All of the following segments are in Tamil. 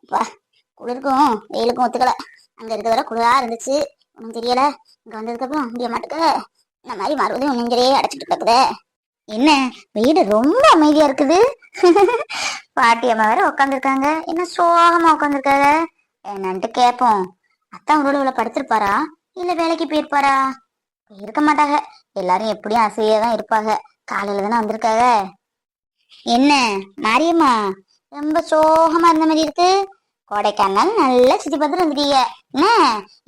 அப்பா குளிருக்கும். வெயிலுக்கும் ஒத்துக்கல. அங்க இருக்க வர குளிரா இருந்துச்சு. ஒன்றும் தெரியல. இங்க வந்ததுக்கப்புறம் முடிய மாட்டுக்க. இந்த மாதிரி மறுபடியும் ஒன்றுங்கிறையே அடைச்சிட்டு கிடக்குதே என்ன? வீடு ரொம்ப அமைதியா இருக்குது. பாட்டி அம்மா வேற உட்காந்துருக்காங்க என்ன சோகமா உட்காந்துருக்காங்க என்னன்ட்டு கேட்போம் அத்தான் உங்களோட படுத்திருப்பாரா? இல்ல வேலைக்கு போயிருப்பாரா? இருக்க மாட்டாங்க. எல்லாரும் எப்படியும் அசையா தான் இருப்பாங்க. காலையில தானே வந்திருக்காங்க. என்ன? மாரியம்மா? ரொம்ப சோகமா இருந்த மாதிரி இருக்கு. கொடைக்கானல் நல்லா சுத்தி பார்த்துட்டு வந்துட்டீங்க என்ன?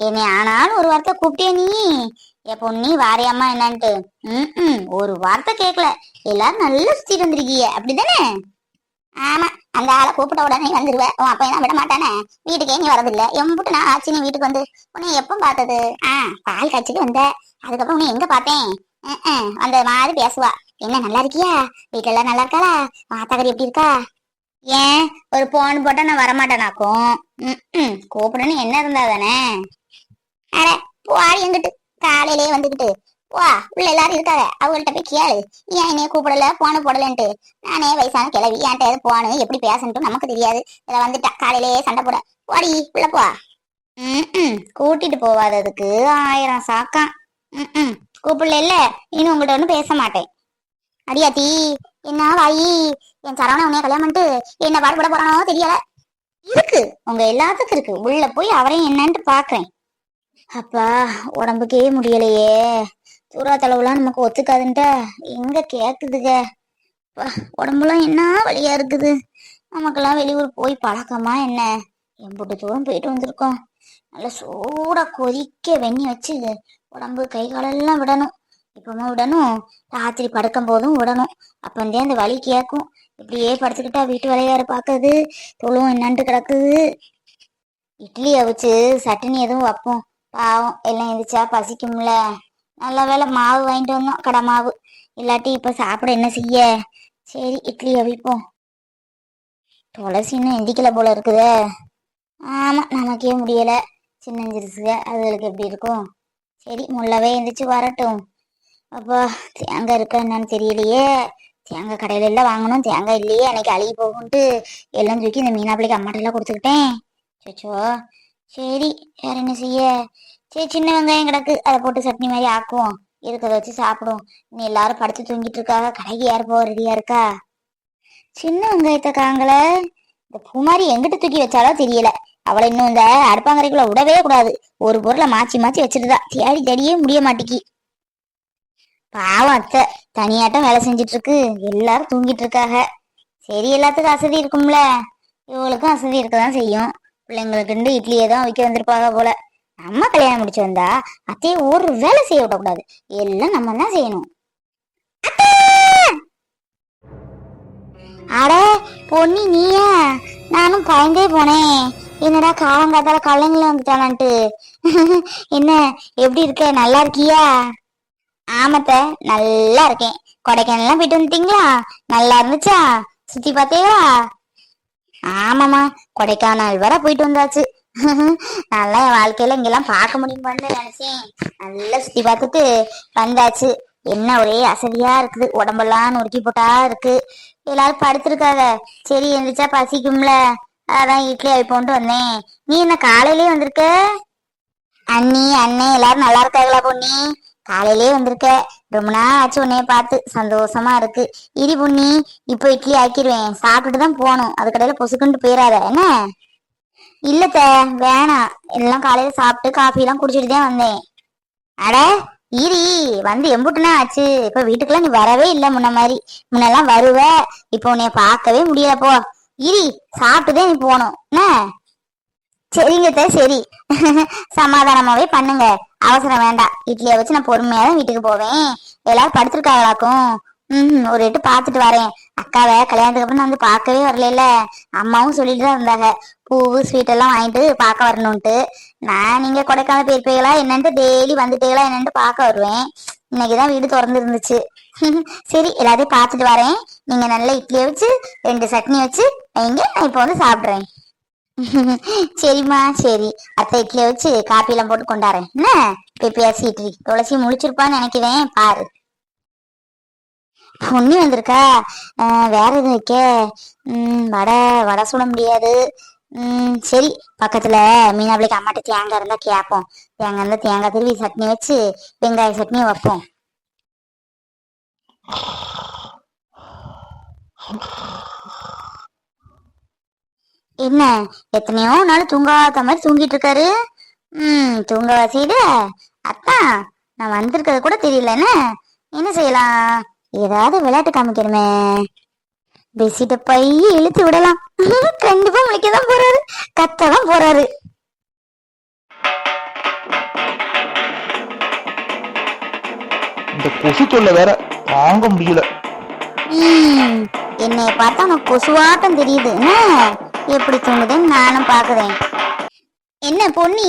என்னை ஆனாலும் ஒரு வார்த்தை கூப்பிட்டே நீ. எப்போ நீ வாரியாமா என்னன்ட்டு. ம் ஒரு வார்த்தை கேட்கல எல்லாரும் நல்லா சுத்திட்டு வந்திருக்கீங்க அப்படிதானே? ஆமா அந்த ஆளை கூப்பிட்ட உடனே வந்துருவ. உன் அப்பா என்ன விட மாட்டானே? வீட்டுக்கே நீ வரதில்ல. எம்பிட்டு நான் ஆச்சு நீ வீட்டுக்கு வந்து. உன்னை எப்போ பார்த்தது? ஆ பால் காய்ச்சிட்டு வந்த. அதுக்கப்புறம் உன்னை எங்க பார்த்தேன்? அந்த மாதிரி பேசுவா. என்ன நல்லா இருக்கியா? வீட்டுல நல்லா இருக்காளா? மாத்தாக்கறி எப்படி இருக்கா? ஏன்? ஒரு போன் போட்டா நான் வரமாட்டேனாக்கும். ம், கூப்பிடணும் என்ன இருந்தா தானே? அட போடி எங்கிட்டு? காலையிலேயே வந்துகிட்டு வா உள்ள எல்லாரும் இருக்காங்க. அவங்கள்ட்ட போய் கேளு. ஏன் என்னைய கூப்பிடல? போன போடலன்ட்டு. நானே வயசான கிளவி என்கிட்ட எது போனு எப்படி பேசணும்ட்டு நமக்கு தெரியாது. இதை வந்துட்டா. காலையிலேயே சண்டை போட. போடி உள்ள போ. ம் கூட்டிட்டு போவாததுக்கு ஆயிரம் சாக்காம் ம் கூப்பிடல இல்ல. இன்னும் உங்கள்ட்ட ஒன்றும் பேச மாட்டேன். அடியாத்தி என்ன வாயி? என் சரவண உன்னைய கல்யாணம் பண்ணிட்டு என்ன பாடுபட போறானோ தெரியல. இருக்கு. உங்க எல்லாத்துக்கும் இருக்கு. உள்ள போய் அவரையும் என்னன்ட்டு பாக்குறேன். அப்பா உடம்புக்கே முடியலையே. சூறா தளவுலாம் நமக்கு ஒத்துக்காதுன்ட்டா. எங்க கேக்குதுங்க உடம்புலாம் என்ன வழியா இருக்குது? நமக்கெல்லாம் வெளியூர் போய் பழக்கமா என்ன? எம்புட்டு தூரம் போயிட்டு வந்திருக்கோம். நல்லா சூடா கொதிக்க வெண்ணி வச்சு உடம்பு கை காலெல்லாம் விடணும். இப்பவும் விடணும் ராத்திரி படுக்கும் போதும் விடணும் அப்பந்தே அந்த வலி கேட்கும் இப்படியே படுத்துக்கிட்டா வீட்டு வேலையாரு பார்க்குது? தொழுவும் என்னன்ட்டு கிடக்குது. இட்லி அவிச்சு சட்னி எதுவும் வைப்போம். பாவம் எல்லாம் எந்திரிச்சா பசிக்கும்ல. நல்ல வேளை மாவு வாங்கிட்டு வந்தோம் கடை மாவு. இல்லாட்டி இப்ப சாப்பிட என்ன செய்ய? சரி இட்லி அவிப்போம். துளசி இன்னும் எந்திக்கல போல இருக்குதே. ஆமா நமக்கே முடியல. சின்னஞ்சிருசுக அதுகளுக்கு எப்படி இருக்கும்? சரி முள்ளவே எந்திரிச்சு வரட்டும். அப்பா தேங்காய் இருக்கா என்னன்னு தெரியலையே. தேங்காய் கடையில எல்லாம் வாங்கணும். தேங்காய் இல்லையே. அன்னைக்கு அழுகி போகும்ட்டு எல்லாம் தூக்கி இந்த மீனாப்பிள்ளைக்கு அம்மாட்ட எல்லாம் கொடுத்துக்கிட்டேன். சச்சோ சரி வேற என்ன செய்ய? சரி சின்ன வெங்காயம் கிடக்கு. அதை போட்டு சட்னி மாதிரி ஆக்குவோம். இருக்கிறத வச்சு சாப்பிடுவோம் நீ எல்லாரும் படுத்து தூங்கிட்டு இருக்காங்க. கடைக்கு யார் போக ரெடியா இருக்கா? சின்ன வெங்காயத்தை காங்கல இந்த பூமாரி எங்கிட்ட தூக்கி வச்சாலோ தெரியல. அவளை இன்னும் இந்த அடுப்பாங்கரைக்குள்ள விடவே கூடாது. ஒரு பொருளை மாச்சி மாச்சி வச்சிருந்தா தேடி தேடியே முடிய மாட்டிக்கி. பாவம் அத்தை. தனியாட்டம் வேலை செஞ்சுட்டு இருக்கு எல்லாரும் தூங்கிட்டு இருக்காங்க சரி எல்லாத்துக்கும் அசதி இருக்கும்ல. இவளுக்கும் அசதி இருக்கதான் செய்யும். பிள்ளைங்களுக்கு இட்லியே தான் வைக்க வந்திருப்பாங்க போல. நம்ம கல்யாணம் முடிச்சு வந்தா அத்தையை ஒரு வேலை செய்ய விடக்கூடாது. எல்லாம் நம்ம தான் செய்யணும். அட பொன்னி நீயா? நானும் பயந்தே போனேன். என்னடா காலங்காத்தால கல்லைங்கள வந்துட்டானான்ட்டு. என்ன எப்படி இருக்க? நல்லா இருக்கியா? ஆமாத்த நல்லா இருக்கேன். கொடைக்கானல்லாம் போயிட்டு வந்துட்டீங்களா? நல்லா இருந்துச்சா? சுத்தி பார்த்தீங்களா? ஆமாமா கொடைக்கானல் வர போயிட்டு வந்தாச்சு. நல்லா என் வாழ்க்கையில இங்கெல்லாம் பார்க்க முடியுமான்னு நினைச்சேன். நல்லா சுத்தி பார்த்துட்டு வந்தாச்சு. என்ன ஒரே அசதியா இருக்குது. உடம்பெல்லாம் நொறுக்கி போட்டா இருக்கு. எல்லாரும் படுத்திருக்காங்க. சரி எந்திரிச்சா பசிக்கும்ல. அதான் இட்லி வைப்போன்ட்டு வந்தேன். நீ என்ன காலையிலேயே வந்திருக்க? அண்ணி அண்ணே எல்லாரும் நல்லா இருக்காங்களா பொண்ணி காலையிலேயே வந்திருக்க. ரொம்ப நாள் ஆச்சு உன்னைய பார்த்து. சந்தோஷமா இருக்கு. இடி புண்ணி இப்போ இட்லி ஆக்கிடுவேன். சாப்பிட்டுட்டு தான் போகணும். அது கடையில பொசுக்குன்ட்டு போயிடாத என்ன? இல்லத்த வேணாம். எல்லாம் காலையில சாப்பிட்டு காஃபி எல்லாம் குடிச்சிட்டு தான் வந்தேன். அட ஈரி வந்து எம்புட்டுனா ஆச்சு. இப்ப வீட்டுக்குலாம் நீ வரவே இல்லை முன்ன மாதிரி. முன்னெல்லாம் வருவ. இப்போ உன்னைய பார்க்கவே முடியல போ. ஈரி சாப்பிட்டுதான் நீ போகணும். என்ன? சரிங்கத்த சரி. சமாதானமாவே பண்ணுங்க. அவசரம் வேண்டாம். இட்லியை வச்சு நான் பொறுமையா தான் வீட்டுக்கு போவேன். எல்லாரும் படுத்திருக்காங்களாக்கும். ம் ஒரு எட்டு பார்த்துட்டு வரேன். அக்காவை கல்யாணத்துக்கு அப்புறம் நான் வந்து பார்க்கவே வரல அம்மாவும் சொல்லிட்டு தான் இருந்தாங்க பூவு ஸ்வீட் எல்லாம் வாங்கிட்டு பார்க்க வரணும்ட்டு நான் நீங்க கொடைக்கானல் போயிருப்பீங்களா? என்னன்ட்டு டெய்லி வந்துட்டீங்களா? என்னன்ட்டு பார்க்க வருவேன். இன்னைக்குதான் வீடு திறந்து இருந்துச்சு சரி எல்லாத்தையும் பார்த்துட்டு வரேன். நீங்க நல்ல இட்லியை வச்சு ரெண்டு சட்னி வச்சு வைங்க. நான் இப்போ வந்து சாப்பிட்றேன். சரிம்மா சரி. அத்தை இட்லியை வச்சு காப்பி எல்லாம் போட்டு கொண்டாறேன் என்ன? போய் சீட்ரி துளசி முழிச்சிருப்பான்னு நினைக்கிறேன். பாரு. பொண்ணு வந்திருக்கா. வேற எதுவும் வைக்க? உம் வடை வடை சுட முடியாது. உம் சரி. பக்கத்துல மீனாபிள்ளைக்கு அம்மாட்ட தேங்காய் இருந்தா கேட்போம் தேங்காய் இருந்தா தேங்காய் திருவி சட்னி வச்சு வெங்காய சட்னி வைப்போம். என்ன எத்தனையோ நாள் தூங்காத மாதிரி தூங்கிட்டு இருக்காரு? ம் தூங்க வசீட அத்தான் நான் வந்திருக்கிறது கூட தெரியல என்ன செய்யலாம்? ஏதாவது விளையாட்டு காமிக்கணுமே. பெசிட்ட பைய இழுத்து விடலாம். கண்டிப்பா முழிக்க தான் போறாரு. கத்த தான் போறாரு. இந்த கொசு தொல்லை வேற தாங்க முடியல. என்னைய பார்த்தா உனக்கு கொசுவாட்டம் தெரியுது. என்ன? எப்படி தூங்குதுன்னு நானும் பாக்குறேன். என்ன பொன்னி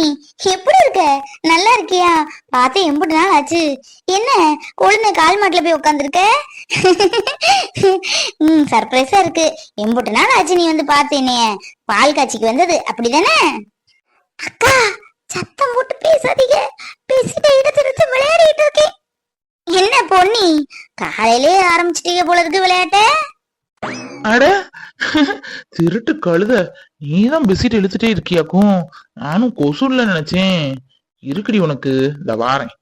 எப்படி இருக்க? நல்லா இருக்கியா? பார்த்து எம்புட்டு நாள் ஆச்சு. என்ன குழந்தை கால் மாட்டுல போய் உட்காந்துருக்க ம் சர்ப்ரைஸா இருக்கு. எம்புட்டு நாள் ஆச்சு நீ வந்து பார்த்து என்னைய. பால் காட்சிக்கு வந்தது அப்படிதானே? அக்கா சத்தம் போட்டு பேசாதீங்க. பேசிட்டு இடத்து எடுத்து விளையாடிட்டு இருக்கேன். என்ன பொன்னி காலையிலே ஆரம்பிச்சிட்டீங்க போல இருக்கு விளையாட்ட? அட திருட்டு கழுத. நீதான் பிசிட் இழுத்துட்டே இருக்கியாக்கும். நானும் கொசுல நினைச்சேன். இருக்குடி உனக்கு. இந்த வாரேன்.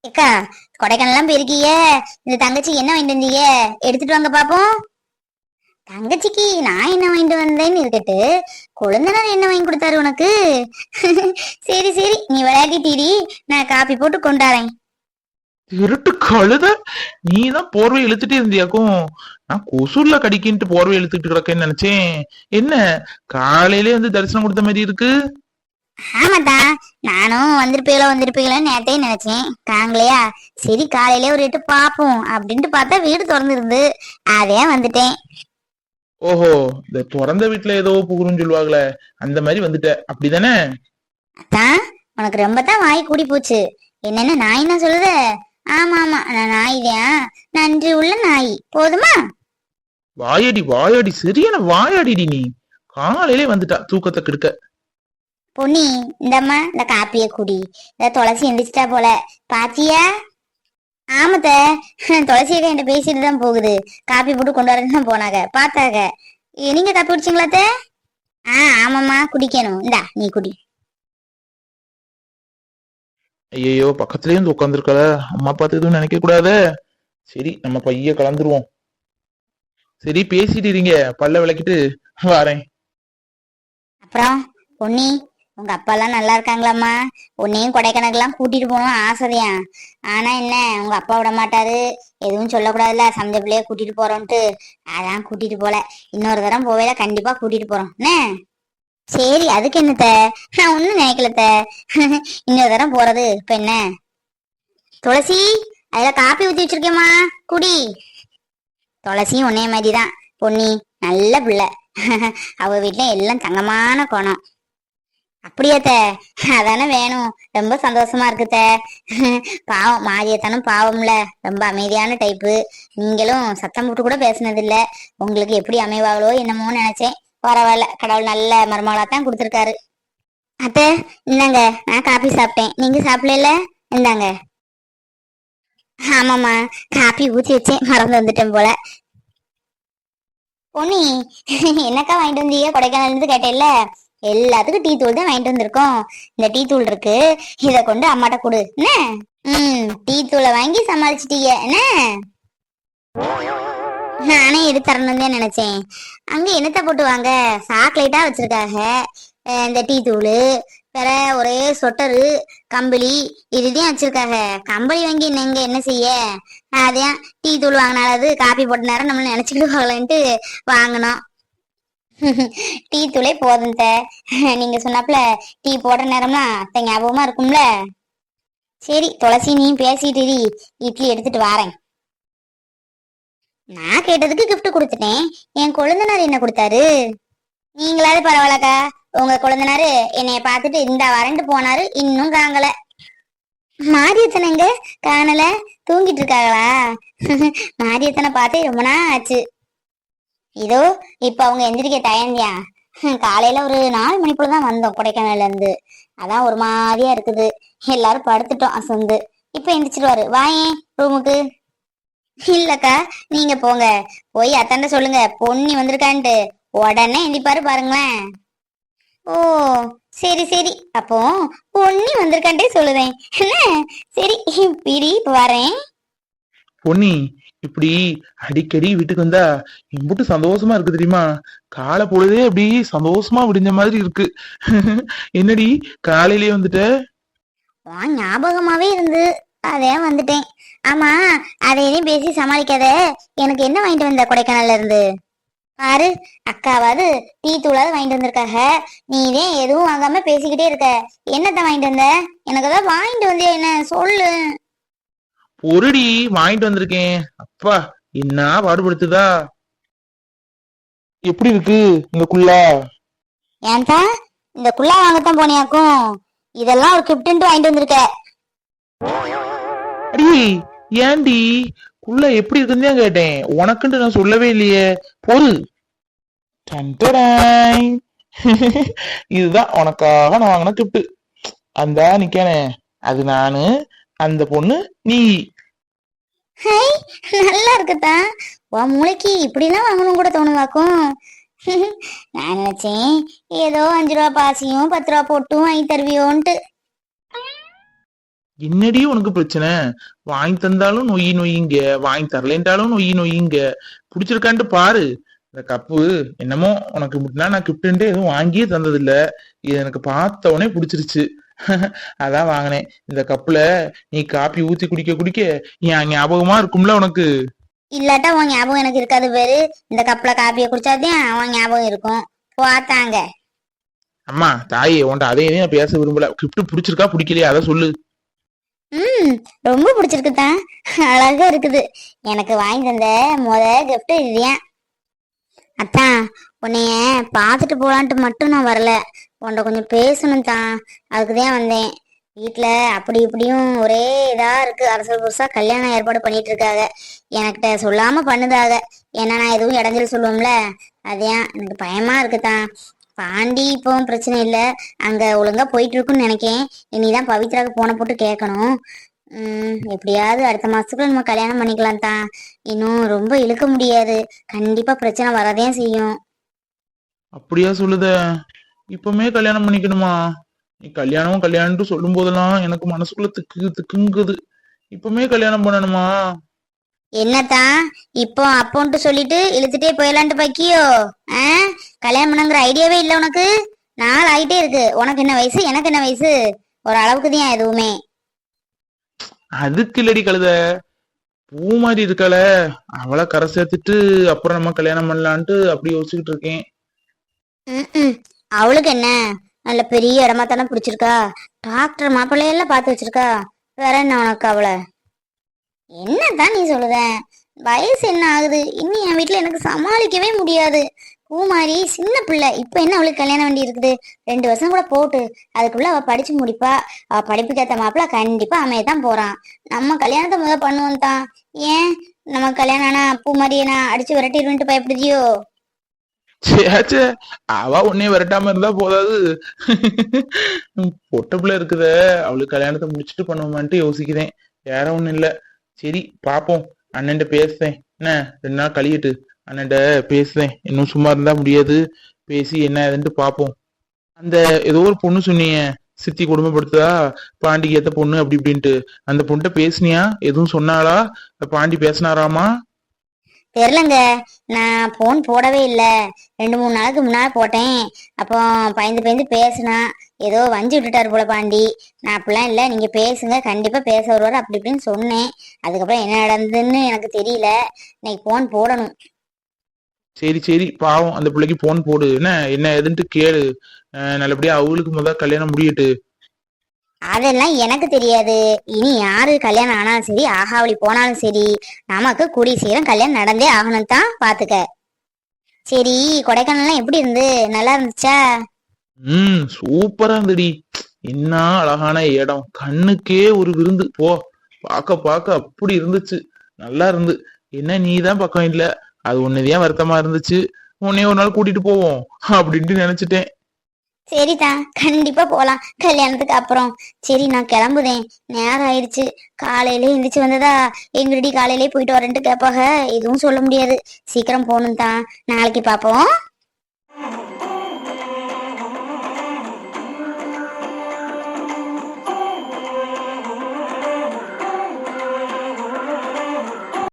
ஏக்கா கொடைக்கானல்லாம் போயிருக்கீங்க இந்த தங்கச்சி என்ன வாங்கிட்டு வந்தீங்க எடுத்துட்டு வாங்க பாப்போம். தங்கச்சிக்கு நான் என்ன வாங்கிட்டு வந்தேன்னு இருக்கட்டு குழந்தைனார் என்ன வாங்கி கொடுத்தாரு உனக்கு? சரி சரி நீ விளையாடிட்டீடி. நான் காப்பி போட்டு கொண்டாறேன். திருட்டு கழுத? நீதான் போர்வை இழுத்துட்டே இருந்தியாக்கும். நான் கொசுல கடிக்கின்ட்டு போர்வை இழுத்துட்டு கிடக்கேன்னு நினைச்சேன். என்ன? காலையிலே வந்து தரிசனம் கொடுத்த மாதிரி இருக்கு. ஆமாட்டா நானும் வந்திருப்பீங்களோ வந்திருப்பீங்களோன்னு நேத்தே நினைச்சேன். காங்களையா சரி காலையிலே ஒரு எட்டு பாப்போம் அப்படின்ட்டு பார்த்தா வீடு திறந்து இருந்து அதே வந்துட்டேன். ஓஹோ இந்த திறந்த வீட்டுல ஏதோ புகுருன்னு சொல்லுவாங்களே அந்த மாதிரி வந்துட்ட. அப்படிதானே? அத்தான் உனக்கு ரொம்ப தான் வாய் கூடி போச்சு. என்னென்ன நாய் என்ன சொல்லுத? ஆமா ஆமா நான் நாய்தான். நன்றி உள்ள நாய். போதுமா? வாயாடி வாயாடி சரியான வாயாடிடி நீ. காலையிலே வந்துட்டா தூக்கத்தை கெடுக்க. பொன்னி இந்தம்மா இந்த காப்பிய குடி. இந்த துளசி எந்திரிச்சிட்டா போல. பாத்தியா? ஆமத்த. துளசி அக்கா என்கிட்ட பேசிட்டு தான் போகுது. காப்பி போட்டு கொண்டு வரேன்னு தான் போனாங்க. பார்த்தாங்க. நீங்க காப்பி குடிச்சிங்களா அத்தை? ஆ ஆமாம்மா குடிக்கணும். இந்தா நீ குடி. ஐயோ பக்கத்துலயே வந்து உட்காந்துருக்கல அம்மா பார்த்து எதுவும் நினைக்க கூடாது. சரி நம்ம பைய கலந்துருவோம். சரி பேசிட்டு இருங்க. பல்ல விளக்கிட்டு வரேன். அப்புறம் பொன்னி உங்க அப்பா எல்லாம் நல்லா இருக்காங்களாம்மா? உன்னையும் கொடைக்கானலுக்குலாம் கூட்டிட்டு போகணும் ஆசையா? ஆனா என்ன உங்க அப்பா விட மாட்டாரு. எதுவும் சொல்லக்கூடாதுல்ல. சமைச்ச பிள்ளைய கூட்டிட்டு போறோம்ட்டு அதான் கூட்டிட்டு போல. இன்னொரு தரம் போவேல கண்டிப்பா கூட்டிட்டு போறோம். என்ன? சரி அதுக்கு என்னத்த? நான் ஒண்ணும் நினைக்கலத்த. இன்னொரு தரம் போறது இப்ப என்ன? துளசி அதுல காப்பி ஊத்தி வச்சிருக்கேம்மா. குடி. துளசியும் உன்னைய மாதிரிதான். பொன்னி நல்ல பிள்ளை. அவ வீட்ல எல்லாம் தங்கமான குணம். அப்படியாத்த? அதானே வேணும். ரொம்ப சந்தோஷமா இருக்குத்த. பாவம் மாரியத்தனும் பாவம்ல. ரொம்ப அமைதியான டைப்பு நீங்களும் சத்தம் போட்டு கூட பேசுனது இல்ல உங்களுக்கு எப்படி அமைவாங்களோ என்னமோ நினைச்சேன். பரவாயில்ல. கடவுள் நல்ல மருமகளா தான் கொடுத்துருக்காரு. அத்தை இந்தாங்க நான் காபி சாப்பிட்டேன். நீங்க சாப்பிடல இந்தாங்க. ஆமாம்மா காப்பி ஊத்தி வச்சேன். மறந்து வந்துட்டேன் போல. பொன்னி என்னக்கா வாங்கிட்டு வந்தீங்க? கொடைக்கானல் இருந்து கேட்டேல்ல எல்லாத்துக்கும் டீ தூள் தான் வாங்கிட்டு வந்திருக்கோம். இந்த டீ தூள் இருக்கு. இத கொண்டு அம்மாட்ட கொடு. என்ன? ம் டீ தூளை வாங்கி சமாளிச்சிட்டீங்க. என்ன? நானே எடுத்து தரணும் தான் நினைச்சேன். அங்க என்னத்த போட்டு வாங்க சாக்லேட்டா வச்சிருக்காங்க. இந்த டீ தூள் வேற ஒரே சொட்டரு கம்பளி இதுதான் வச்சிருக்காங்க. கம்பளி வாங்கி நீங்க என்ன செய்ய? அதையும் டீ தூள் வாங்கினாலது காப்பி போட்ட நேரம் நம்மள போகலான்ட்டு வாங்கினோம். டீ தூளே போதும் நீங்க சொன்னாப்ல டீ போடுற நேரம்லாம் அத்தை ஞாபகமா இருக்கும்ல? சரி துளசி நீ பேசிட்டு இட்லி எடுத்துட்டு வாரேன். நான் கேட்டதுக்கு கிஃப்ட் கொடுத்துட்டேன். என் கொழுந்தனார் என்ன கொடுத்தாரு? நீங்களாவது பரவாயில்லக்கா. உங்க கொழுந்தனாரு என்னைய பார்த்துட்டு இந்த வரண்டு போனாரு இன்னும் காங்கல. மாரியத்தனைங்க காணல. தூங்கிட்டு இருக்காங்களா? மாரியத்தனை பார்த்தே ரொம்ப நாள் ஆச்சு. இதோ இப்ப அவங்க எந்திரிக்க தயந்தியா காலையில ஒரு நாலு மணிக்குள்ள தான் வந்தோம் கொடைக்கானல்ல இருந்து அதான் ஒரு மாதிரியா இருக்குது. எல்லாரும் படுத்துட்டோம் அசந்து. இப்ப எந்திரிச்சிருவாரு. வாயே ரூமுக்கு இல்லக்கா நீங்க போங்க. போய் அத்தாண்ட சொல்லுங்க. பொன்னி வந்திருக்கான்ட்டு. உடனே எந்திப்பாரு பாருங்களேன். ஓ சரி சரி. அப்போ பொன்னி வந்திருக்கான்ட்டே சொல்லுவேன். என்ன? சரி பிரி இப்ப வரேன். பொன்னி இப்படி அடிக்கடி வீட்டுக்கு வந்தா எம்புட்டு சந்தோஷமா இருக்கு தெரியுமா? காலை பொழுதே அப்படி சந்தோஷமா விடிஞ்ச மாதிரி இருக்கு. என்னடி காலையிலேயே வந்துட்ட? ஞாபகமாவே இருந்து அதே வந்துட்டேன். ஆமா அதையும் பேசி சமாளிக்காத. எனக்கு என்ன வாங்கிட்டு வந்த கொடைக்கானல்ல இருந்து? பாரு அக்காவாது டீ தூளாவது வாங்கிட்டு வந்திருக்காக நீ இதே எதுவும் வாங்காம பேசிக்கிட்டே இருக்க. என்னத்த வாங்கிட்டு வந்த? எனக்கு ஏதாவது வாங்கிட்டு வந்தியா என்ன? சொல்லு. பொருடி வாங்கிட்டு வந்திருக்கேன். அப்பா என்ன பாடுபடுத்துதா? எப்படி இருக்கு இந்த குள்ளா ஏன்டா இந்த குள்ளா வாங்கத்தான் போனியாக்கும். இதெல்லாம் ஒரு கிப்டுன்ட்டு வாங்கிட்டு வந்திருக்க. அடி ஏன்டி? குள்ள எப்படி இருக்குன்னு தான் கேட்டேன். உனக்குன்ட்டு நான் சொல்லவே இல்லையே. பொறு. இதுதான் உனக்காக நான் வாங்கின கிஃப்ட் அந்த நிக்கானே. அது நானு அந்த பொண்ணு நீ. நல்லா இருக்குதா உன் மூளைக்கு இப்படிலாம் வாங்கணும் கூட தோணுவாக்கும் நான் நினைச்சேன் ஏதோ அஞ்சு ரூபா பாசியும் பத்து ரூபா போட்டும் வாங்கி தருவியோன்ட்டு. என்னடி உனக்கு பிரச்சனை? வாங்கி தந்தாலும் நொய்யி நொய்யுங்க வாங்கி தரலேன்ட்டாலும் நொய்யி நொய்யுங்க பிடிச்சிருக்கான்ட்டு பாரு. இந்த கப்பு என்னமோ உனக்கு முட்டினா நான் கிஃப்ட்ன்ட்டு எதுவும் வாங்கியே தந்ததில்ல. இது எனக்கு பார்த்த உடனே பிடிச்சிருச்சு. அதான் வாங்கினேன். இந்த கப்புல நீ காப்பி ஊத்தி குடிக்க குடிக்க என் ஞாபகமா இருக்கும்ல உனக்கு? இல்லாட்டா உன் ஞாபகம் எனக்கு இருக்காது பேரு இந்த கப்ல காப்பியை குடிச்சாதான் உன் ஞாபகம் இருக்கும். பார்த்தாங்க அம்மா தாயே உன்ட்ட அதே இதையும் நான் பேச விரும்பல. கிஃப்ட் பிடிச்சிருக்கா பிடிக்கலையா? அதை சொல்லு. ம் ரொம்ப பிடிச்சிருக்குதான் அழகா இருக்குது. எனக்கு வாங்கி தந்த முத இது இதுதான். அத்தான் உன்னைய பார்த்துட்டு போலான்ட்டு மட்டும் நான் வரல. உன்கிட்ட கொஞ்சம் பேசணும் தான் அதுக்கு தான் வந்தேன். வீட்டில் அப்படி இப்படியும் ஒரே இதாக இருக்கு. அரசு புதுசாக கல்யாணம் ஏற்பாடு பண்ணிட்டு இருக்காங்க எனக்கிட்ட சொல்லாமல் பண்ணுதாக ஏன்னா நான் எதுவும் இடைஞ்சல் சொல்லுவோம்ல. அதான் எனக்கு பயமாக இருக்குதான் பாண்டி இப்போ பிரச்சனை இல்லை. அங்க ஒழுங்கா போயிட்டு இருக்குன்னு நினைக்கேன். இனிதான் பவித்ராக்கு போன போட்டு கேட்கணும் உம் எப்படியாவது அடுத்த மாசத்துக்குள்ள நம்ம கல்யாணம் பண்ணிக்கலாம் தான். இன்னும் ரொம்ப இழுக்க முடியாது. கண்டிப்பா பிரச்சனை வரதே செய்யும். அப்படியா சொல்லுத? இப்பவுமே கல்யாணம் பண்ணிக்கணுமா? நீ கல்யாணம் கல்யாணம்னு சொல்லும் போதெல்லாம் எனக்கு மனசுக்குள்ள திக்கு திக்குங்குது. இப்பவுமே கல்யாணம் பண்ணணுமா? என்னத்தான் இப்போ அப்போன்ட்டு சொல்லிட்டு இழுத்துட்டே போயிடலான்ட்டு பாக்கியோ? ஆ கல்யாணம் பண்ணுங்கிற ஐடியாவே இல்லை உனக்கு. நாள் ஆயிட்டே இருக்கு. உனக்கு என்ன வயசு? எனக்கு என்ன வயசு? ஒரு அளவுக்கு தான் எதுவுமே. அதுக்கு இல்லடி கழுத. பூ மாதிரி இருக்காள அவளை கரை சேர்த்துட்டு அப்புறம் நம்ம கல்யாணம் பண்ணலான்ட்டு அப்படி யோசிச்சுக்கிட்டு இருக்கேன். அவளுக்கு என்ன? நல்ல பெரிய இடமா தானே பிடிச்சிருக்கா. டாக்டர் மாப்பிள்ளையெல்லாம் பார்த்து வச்சிருக்கா. வேற என்ன உனக்கு அவளை? என்னதான் நீ சொல்லுத? வயசு என்ன ஆகுது? இன்னும் என் வீட்டுல எனக்கு சமாளிக்கவே முடியாது. பூமாரி சின்ன பிள்ளை. இப்ப என்ன அவளுக்கு கல்யாணம் வேண்டி இருக்குது? ரெண்டு வருஷம் கூட போட்டு. அதுக்குள்ள அவ படிச்சு முடிப்பா. அவ படிப்புக்கு ஏத்த மாப்பிள்ள கண்டிப்பா தான் போறான். நம்ம கல்யாணத்தை முதல் பண்ணுவோம் தான். ஏன்? நம்ம கல்யாணம் ஆனா பூமாரி நான் அடிச்சு விரட்டிடுவேன்ட்டு பயப்படுதியோ? சேச்சே அவ உன்னே விரட்டாம இருந்தா போதாது. பொட்ட பிள்ளை இருக்குதே. அவளுக்கு கல்யாணத்தை முடிச்சுட்டு பண்ணுவோமான்ட்டு யோசிக்கிறேன். வேற ஒண்ணும் இல்ல. சரி பாப்போம். அண்ணன்ட்ட பேசுறேன். என்ன? ரெண்டு நாள் கழியிட்டு. அண்ணன்ட்ட பேசுறேன். இன்னும் சும்மா இருந்தா முடியாது. பேசி என்ன ஏதுன்ட்டு பார்ப்போம் அந்த ஏதோ ஒரு பொண்ணு சொன்னீங்க சித்தி குடும்பப்படுத்துதா பாண்டிக்கு ஏத்த பொண்ணு அப்படி இப்படின்ட்டு. அந்த பொண்ணுகிட்ட பேசுனியா? எதுவும் சொன்னாளா? பாண்டி பேசினாராமா? தெரிலங்க நான் போன் போடவே இல்லை. ரெண்டு மூணு நாளுக்கு முன்னாடி போட்டேன். அப்போ பயந்து பயந்து பேசுனா ஏதோ வஞ்சி விட்டுட்டாரு போல பாண்டி. நான் அப்படிலாம் இல்லை. நீங்கள் பேசுங்க. கண்டிப்பாக பேச வருவார். அப்படி இப்படின்னு சொன்னேன். அதுக்கப்புறம் என்ன நடந்ததுன்னு எனக்கு தெரியல. இன்னைக்கு போன் போடணும். சரி சரி பாவம் அந்த பிள்ளைக்கு போன் போடு. என்ன என்ன ஏதுன்ட்டு கேளு. நல்லபடியா அவளுக்கு முதல் கல்யாணம் முடியட்டு. அதெல்லாம் எனக்கு தெரியாது. இனி யாரு கல்யாணம் ஆனாலும் சரி ஆகாவளி போனாலும் சரி நமக்கு கூடிய சீக்கிரம் கல்யாணம் நடந்தே ஆகணும் தான் பாத்துக்க. சரி கொடைக்கானல்லாம் எப்படி இருந்து? நல்லா இருந்துச்சா? ம் சூப்பரா இருந்துடி. என்ன அழகான இடம். கண்ணுக்கே ஒரு விருந்து. போ பார்க்க பார்க்க அப்படி இருந்துச்சு. நல்லா இருந்து. என்ன நீ தான் பக்கம் இல்ல. அது ஒண்ணுதான் வருத்தமா இருந்துச்சு? உன்னைய ஒரு நாள் கூட்டிட்டு போவோம் அப்படின்ட்டு நினைச்சிட்டேன். சரிதா கண்டிப்பா போலாம். கல்யாணத்துக்கு அப்புறம். சரி நான் கிளம்புதேன் நேரம் ஆயிடுச்சு. காலையில எந்திரிச்சு வந்ததா? எங்கடி காலையிலே போயிட்டு வரேன்ட்டு கேட்பாக எதுவும் சொல்ல முடியாது. சீக்கிரம் போகணும் தான் நாளைக்கு பார்ப்போம்.